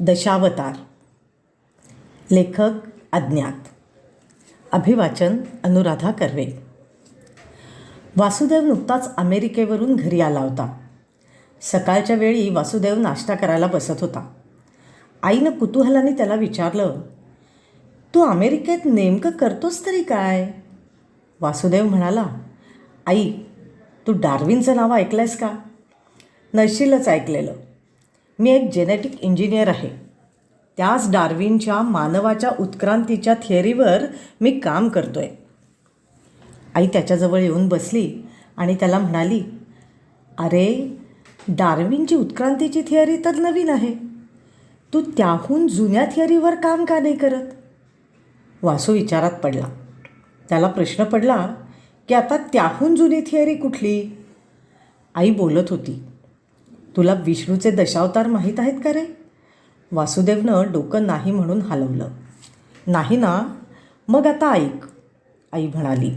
दशावतार. लेखक अज्ञात. अभिवाचन अनुराधा कर्वे. वासुदेव नुकताच अमेरिकेवरून घरी आला होता. सकाळच्या वेळी वासुदेव नाश्ता करायला बसत होता. आईनं कुतूहलाने त्याला विचारलं तू अमेरिकेत नेमकं करतोस तरी काय? वासुदेव म्हणाला आई तू डार्विनचं नाव ऐकलंयस का? नशीलच ऐकलेलं. मी एक जेनेटिक इंजिनियर आहे. त्याच डार्विनच्या मानवाच्या उत्क्रांतीच्या थिअरीवर मी काम करतो आहे आई त्याच्याजवळ येऊन बसली आणि त्याला म्हणाली अरे डार्विनची उत्क्रांतीची थिअरी तर नवीन आहे. तू त्याहून जुन्या थिअरीवर काम का नाही करत? वासू विचारात पडला. त्याला प्रश्न पडला की आता त्याहून जुनी थिअरी कुठली? आई बोलत होती तुला विष्णूचे दशावतार माहीत आहेत का रे? वासुदेवनं डोकं नाही म्हणून हलवलं. नाही ना? मग आता ऐक आई म्हणाली.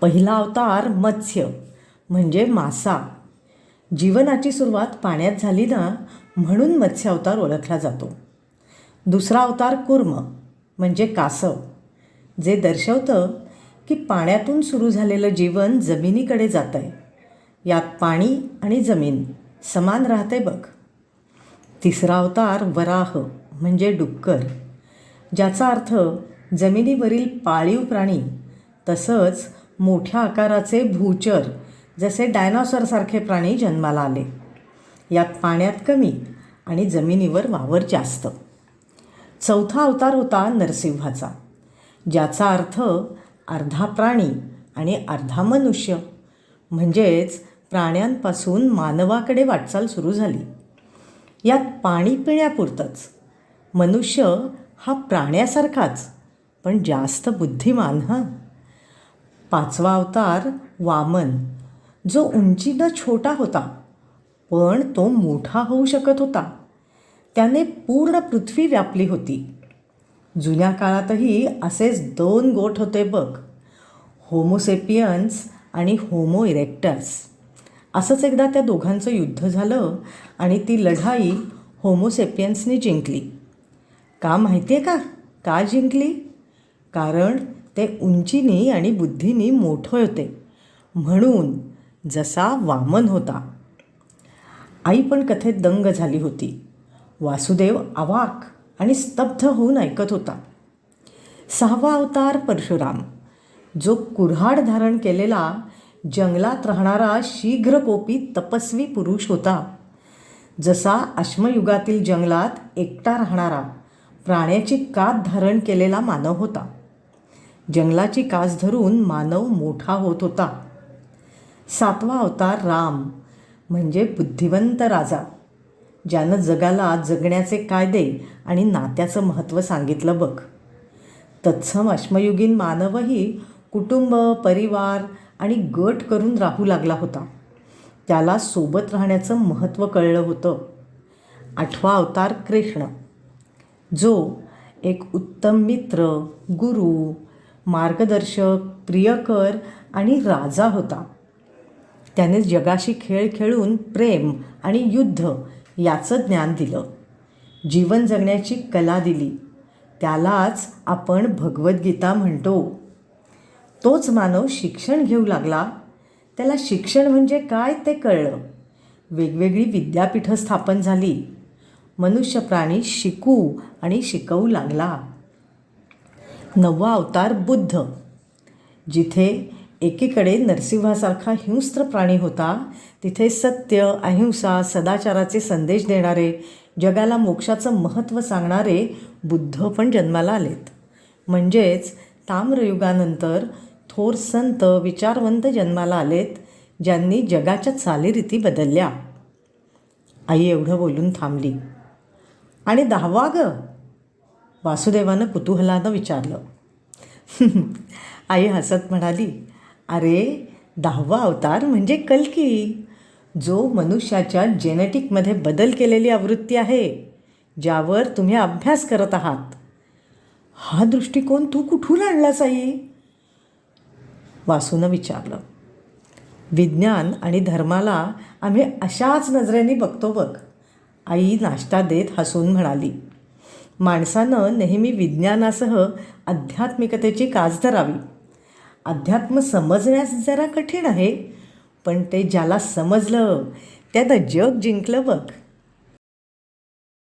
पहिला अवतार मत्स्य म्हणजे मासा. जीवनाची सुरुवात पाण्यात झाली ना म्हणून मत्स्य अवतार ओळखला जातो. दुसरा अवतार कुर्म म्हणजे कासव जे दर्शवतं की पाण्यातून सुरू झालेलं जीवन जमिनीकडे जातं आहे यात पाणी आणि जमीन समान राहते बघ. तिसरा अवतार वराह म्हणजे डुक्कर. ज्याचा अर्थ जमिनीवरील पाळीव प्राणी तसंच मोठ्या आकाराचे भूचर जसे डायनॉसरसारखे प्राणी जन्माला आले. यात पाण्यात कमी आणि जमिनीवर वावर जास्त. चौथा अवतार होता नरसिंहाचा ज्याचा अर्थ अर्धा प्राणी आणि अर्धा मनुष्य म्हणजेच प्राण्यांपासून मानवाकडे वाटचाल सुरू झाली. यात पाणी पिण्यापुरतंच. मनुष्य हा प्राण्यासारखाच पण जास्त बुद्धिमान हा? पाचवा अवतार वामन. जो उंचीनं छोटा होता पण तो मोठा होऊ शकत होता. त्याने पूर्ण पृथ्वी व्यापली होती. जुन्या काळातही असेच दोन गोट होते बघ. होमोसेपियन्स आणि होमो इरेक्टर्स. असंच एकदा त्या दोघांचं युद्ध झालं आणि ती लढाई होमोसेपियन्सनी जिंकली. का माहिती आहे का? का जिंकली? कारण ते उंचीनी आणि बुद्धीनी मोठं होते. म्हणून जसा वामन होता. आई पण कथेत दंग झाली होती. वासुदेव आवाक आणि स्तब्ध होऊन ऐकत होता. सहावा अवतार परशुराम. जो कुऱ्हाड धारण केलेला जंगलात राहणारा शीघ्रकोपी तपस्वी पुरुष होता. जसा अश्मयुगातील जंगलात एकटा राहणारा प्राण्याची कात धारण केलेला मानव होता. जंगलाची कास धरून मानव मोठा होत होता. सातवा अवतार राम म्हणजे बुद्धिवंत राजा ज्यानं जगाला जगण्याचे कायदे आणि नात्याचं महत्त्व सांगितलं बघ. तत्सम अश्मयुगीन मानवही कुटुंब परिवार आणि गट करून राहू लागला होता. त्याला सोबत राहण्याचं महत्त्व कळलं होतं. आठवा अवतार कृष्ण. जो एक उत्तम मित्र गुरु मार्गदर्शक प्रियकर आणि राजा होता. त्याने जगाशी खेळ खेळून प्रेम आणि युद्ध याचं ज्ञान दिलं. जीवन जगण्याची कला दिली. त्यालाच आपण भगवद्गीता म्हणतो. तोच मानव शिक्षण घेऊ लागला. त्याला शिक्षण म्हणजे काय ते कळलं. वेगवेगळी विद्यापीठं स्थापन झाली. मनुष्य प्राणी शिकू आणि शिकवू लागला. नववा अवतार बुद्ध. जिथे एकीकडे नरसिंहासारखा हिंस्त्र प्राणी होता तिथे सत्य अहिंसा सदाचाराचे संदेश देणारे जगाला मोक्षाचं महत्त्व सांगणारे बुद्ध पण जन्माला आलेत. म्हणजेच ताम्रयुगानंतर थोर संत विचारवंत जन्माला आलेत ज्यांनी जगाच्या चालीरीती बदलल्या. आई एवढं बोलून थांबली. आणि दहावा ग? वासुदेवानं कुतूहलानं विचारलं. आई हसत म्हणाली अरे दहावा अवतार म्हणजे कल्की जो मनुष्याच्या जेनेटिकमध्ये बदल केलेली आवृत्ती आहे ज्यावर तुम्ही अभ्यास करत आहात. हा दृष्टिकोन तू कुठून आणलास आई? वासूनं विचारलं. विज्ञान आणि धर्माला आम्ही अशाच नजरेने बघतो बघ. आई नाश्ता देत हसून म्हणाली माणसानं नेहमी विज्ञानासह आध्यात्मिकतेची कास धरावी. अध्यात्म समजण्यास जरा कठीण आहे पण ते ज्याला समजलं त्यानं जग जिंकलं बघ.